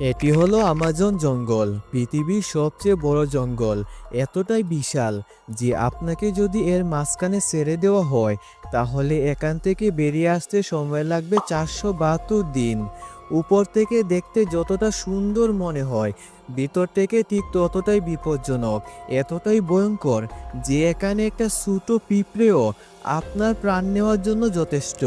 এটি হলো আমাজন জঙ্গল, পৃথিবীর সবচেয়ে বড় জঙ্গল। এতটাই বিশাল যে আপনাকে যদি এর মাঝখানে ছেড়ে দেওয়া হয়, তাহলে এখান থেকে বেরিয়ে আসতে সময় লাগবে চারশো বাহাত্তর দিন। উপর থেকে দেখতে যতটা সুন্দর মনে হয়, ভিতর থেকে ঠিক ততটাই বিপজ্জনক, এতটাই ভয়ঙ্কর যে এখানে একটা ছোটো পিঁপড়েও আপনার প্রাণ নেওয়ার জন্য যথেষ্ট।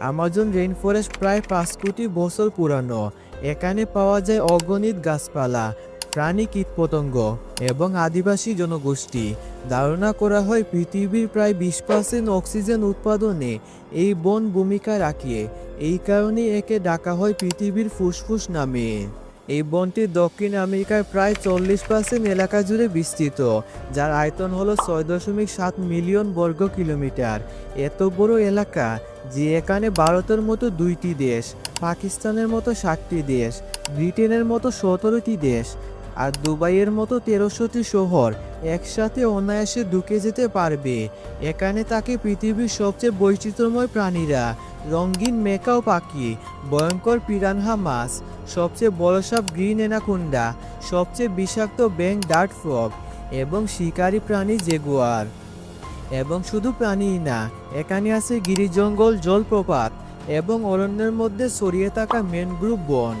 আমাজন রেইন ফরেস্ট প্রায় পাঁচ কোটি বছর পুরানো। এখানে পাওয়া যায় অগণিত গাছপালা, প্রাণী কীটপতঙ্গ এবং আদিবাসী জনগোষ্ঠী। ধারণা করা হয় পৃথিবীর প্রায় বিশ পার্সেন্ট অক্সিজেন উৎপাদনে এই বন ভূমিকা রাখে। এই কারণে একে ডাকা হয় পৃথিবীর ফুসফুস নামে। এই বনটি দক্ষিণ আমেরিকায় প্রায় চল্লিশ পার্সেন্ট এলাকা জুড়ে বিস্তৃত, যার আয়তন হলো ছয় দশমিক সাত মিলিয়ন বর্গ কিলোমিটার। এত বড় এলাকা যে এখানে ভারতের মতো দুইটি দেশ, পাকিস্তানের মতো ষাটটি দেশ, ব্রিটেনের মতো সতেরোটি দেশ আর দুবাইয়ের মতো তেরোশোটি শহর একসাথে অনায়াসে ঢুকে যেতে পারবে। এখানে তাকে পৃথিবীর সবচেয়ে বৈচিত্র্যময় প্রাণীরা, রঙিন মেকাও পাখি, ভয়ঙ্কর পিরানহা মাছ সবচেয়ে বড় সাপ গ্রিন এনাকুন্ডা, সবচেয়ে বিষাক্ত ব্যাং ডার্ট ফ্রক এবং শিকারী প্রাণী জেগুয়ার। এবং শুধু প্রাণীই না, এখানে আছে গিরিজঙ্গল জলপ্রপাত এবং অরণ্যের মধ্যে ছড়িয়ে থাকা ম্যানগ্রুভ বন।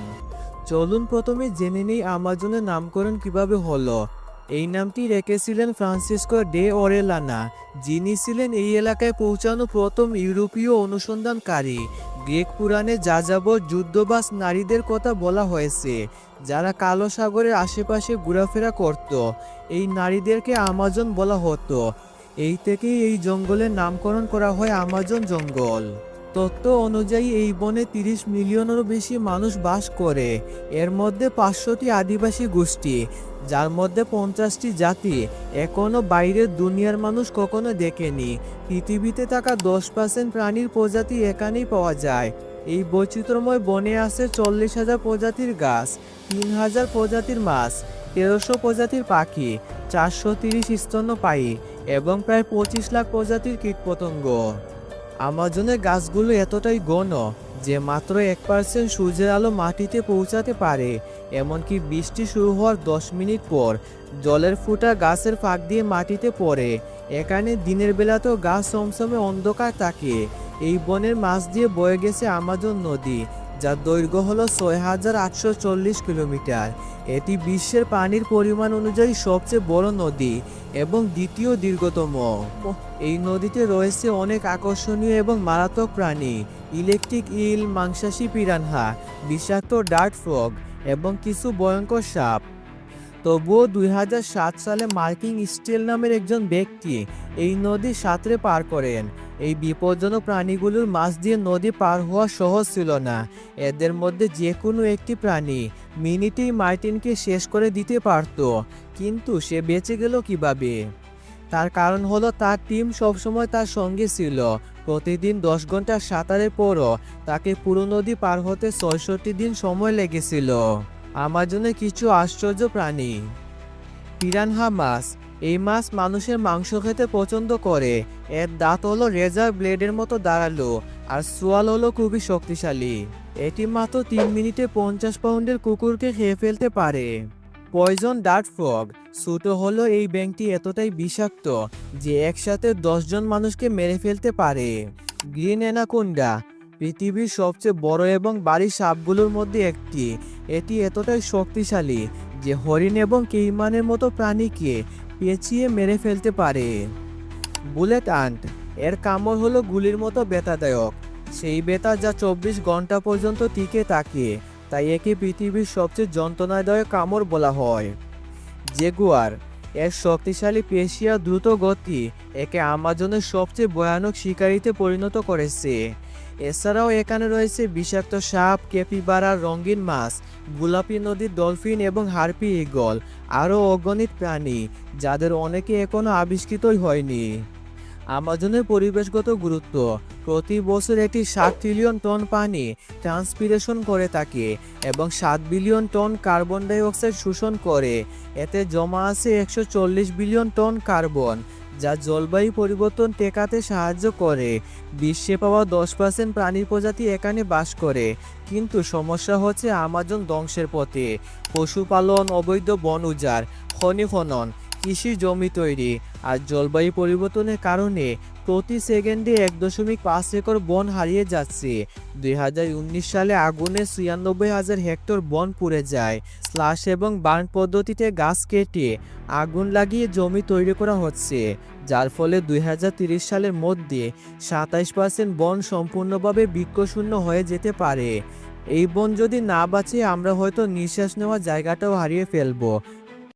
চলুন প্রথমে জেনে নেই আমাজনের নামকরণ কীভাবে হলো। এই নামটি রেখেছিলেন ফ্রান্সিসকো ডে অরেলানা, যিনি ছিলেন এই এলাকায় পৌঁছানো প্রথম ইউরোপীয় অনুসন্ধানকারী। গ্রিক পুরাণে যা যাযাবর যুদ্ধবাস নারীদের কথা বলা হয়েছে, যারা কালো সাগরের আশেপাশে ঘোরাফেরা করত। এই নারীদেরকে আমাজন বলা হতো। এই থেকেই এই জঙ্গলের নামকরণ করা হয় আমাজন জঙ্গল। তথ্য অনুযায়ী এই বনে তিরিশ মিলিয়নেরও বেশি মানুষ বাস করে। এর মধ্যে পাঁচশোটি আদিবাসী গোষ্ঠী, যার মধ্যে পঞ্চাশটি জাতি। এখনও বাইরের দুনিয়ার মানুষ কখনো দেখেনি। পৃথিবীতে থাকা দশ পার্সেন্ট প্রাণীর প্রজাতি এখানেই পাওয়া যায়। এই বৈচিত্র্যময় বনে আছে চল্লিশ হাজার প্রজাতির গাছ, তিন হাজার প্রজাতির মাছ, তেরোশো প্রজাতির পাখি, চারশো তিরিশ স্তন্যপায়ী এবং প্রায় পঁচিশ লাখ প্রজাতির কীটপতঙ্গ। আমাজনের গাছগুলো এতটাই গণ যে মাত্র এক পার্সেন্ট সূর্যের আলো মাটিতে পৌঁছাতে পারে। এমনকি বৃষ্টি শুরু হওয়ার দশ মিনিট পর জলের ফুটা গাছের ফাঁক দিয়ে মাটিতে পড়ে। এখানে দিনের বেলাতেও গাছ সমসমে অন্ধকার থাকে। এই বনের মাছ দিয়ে বয়ে গেছে আমাজন নদী। যার দৈর্ঘ্য হল ছয় হাজার আটশো চল্লিশ কিলোমিটার। এটি বিশ্বের পানির পরিমাণ অনুযায়ী সবচেয়ে বড় নদী এবং দ্বিতীয় দীর্ঘতম। এই নদীতে রয়েছে অনেক আকর্ষণীয় এবং মারাত্মক প্রাণী ইলেকট্রিক ইল মাংসাশী পিরানহা বিষাক্ত ডার্ট ফ্রগ এবং কিছু ভয়ঙ্কর সাপ। তবুও দুই হাজার সাত সালে মার্কিং স্টিল নামের একজন ব্যক্তি এই নদী সাঁতরে পার করেন। এই বিপজ্জনক প্রাণীগুলোর মাছ দিয়ে নদী পার হওয়া সহজ ছিল না। এদের মধ্যে যে কোনো একটি প্রাণী মিনিটেই মার্টিনকে শেষ করে দিতে পারত, কিন্তু সে বেঁচে গেল কীভাবে? তার কারণ হলো তার টিম সবসময় তার সঙ্গে ছিল। প্রতিদিন দশ ঘণ্টা সাঁতারের পরও তাকে পুরো নদী পার হতে ছয়ষট্টি দিন সময় লেগেছিল। আমাজনে কিছু আশ্চর্য প্রাণী। পিরানহা মাছ এই মাছ মানুষের মাংস খেতে পছন্দ করে। এর দাঁত হলো রেজার ব্লেডের মতো দাঁড়াল আর সোয়াল হলো খুবই শক্তিশালী। এটি মাত্র তিন মিনিটে পঞ্চাশ পাউন্ডের কুকুরকে খেয়ে ফেলতে পারে। পয়জন ডার্ট ফ্রগ ছোট হলো এই ব্যাংকটি এতটাই বিষাক্ত যে একসাথে দশজন মানুষকে মেরে ফেলতে পারে। গ্রিন অ্যানাকোন্ডা, পৃথিবীর সবচেয়ে বড় এবং বাড়ির সাপগুলোর মধ্যে একটি। এটি এতটাই শক্তিশালী যে হরিণ এবং কেইমানের মতো প্রাণীকে পেঁচিয়ে মেরে ফেলতে পারে। বুলেট আন্ট, এর কামড় হলো গুলির মতো বেতাদায়ক সেই বেতা যা চব্বিশ ঘণ্টা পর্যন্ত টিকে থাকে, তাই একে পৃথিবীর সবচেয়ে যন্ত্রণাদায়ক কামড় বলা হয়। জেগুয়ার এর শক্তিশালী পেশিয়া দ্রুত গতি একে আমাজনের সবচেয়ে ভয়ানক শিকারিতে পরিণত করেছে। এছাড়াও এখানে রয়েছে বিষাক্ত সাপ কেপিবারা রঙিন মাছ, গোলাপি নদীর ডলফিন এবং হারপি ইগল আরও অগণিত প্রাণী, যাদের অনেকে এখনও আবিষ্কৃতই হয়নি। আমাজনের পরিবেশগত গুরুত্ব। প্রতি বছর এটি সাত ট্রিলিয়ন টন পানি ট্রান্সপিরেশন করে থাকে এবং সাত billion ton carbon dioxide শোষণ করে। এতে জমা আছে একশো চল্লিশ বিলিয়ন টন কার্বন যা জলবায়ু পরিবর্তন টেকাতে সাহায্য করে। বিশ্বে পাওয়া দশ পার্সেন্ট প্রাণীর প্রজাতি এখানে বাস করে। কিন্তু সমস্যা হচ্ছে আমাজন ধ্বংসের পথে। পশুপালন, অবৈধ বন উজাড়, খনি খনন কৃষি জমি তৈরি আর জলবায়ু পরিবর্তনের কারণে প্রতি সেকেন্ডে এক দশমিক পাঁচ একর বন হারিয়ে যাচ্ছে। দুই হাজার উনিশ সালে আগুনে ছিয়ানব্বই হাজার হেক্টর বন পুড়ে যায়। স্লাশ এবং বার্ন পদ্ধতিতে গাছ কেটে আগুন লাগিয়ে জমি তৈরি করা হচ্ছে, যার ফলে দুই সালের মধ্যে সাতাইশ পার্সেন্ট বন সম্পূর্ণভাবে বৃক্ষশূন্য হয়ে যেতে পারে। এই বন যদি না বাঁচে, আমরা হয়তো নিঃশ্বাস নেওয়ার জায়গাটাও হারিয়ে ফেলব